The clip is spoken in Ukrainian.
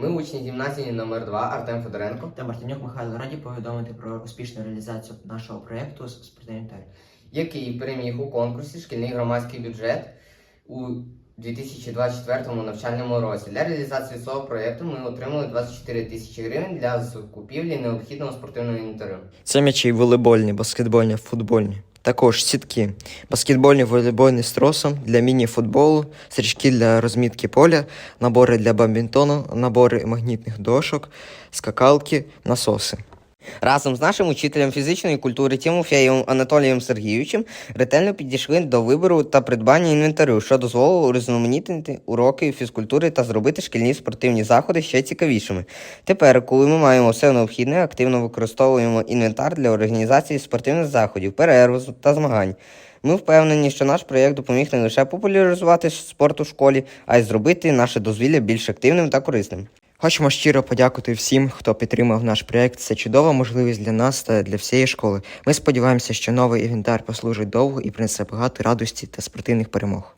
Ми учні гімназії номер 2 Артем Федоренко, та Мартинюк Михайло раді повідомити про успішну реалізацію нашого проєкту з спортивним який переміг у конкурсі Шкільний громадський бюджет у 2024 навчальному році. Для реалізації цього проєкту ми отримали 24 тисячі гривень для закупівлі необхідного спортивного інвентарю. Це м'ячі волейбольні, баскетбольні, футбольні. Також сітки, баскетбольні, волейбольні з тросом для міні-футболу, стрічки для розмітки поля, набори для бамбінтону, набори магнітних дошок, скакалки, насоси. Разом з нашим учителем фізичної культури Тимофєєм Анатолієм Сергійовичем ретельно підійшли до вибору та придбання інвентарю, що дозволило урізноманітнити уроки фізкультури та зробити шкільні спортивні заходи ще цікавішими. Тепер, коли ми маємо все необхідне, активно використовуємо інвентар для організації спортивних заходів, перерв та змагань. Ми впевнені, що наш проєкт допоміг не лише популяризувати спорт у школі, а й зробити наше дозвілля більш активним та корисним. Хочемо щиро подякувати всім, хто підтримав наш проєкт. Це чудова можливість для нас та для всієї школи. Ми сподіваємося, що новий інвентар послужить довго і принесе багато радості та спортивних перемог.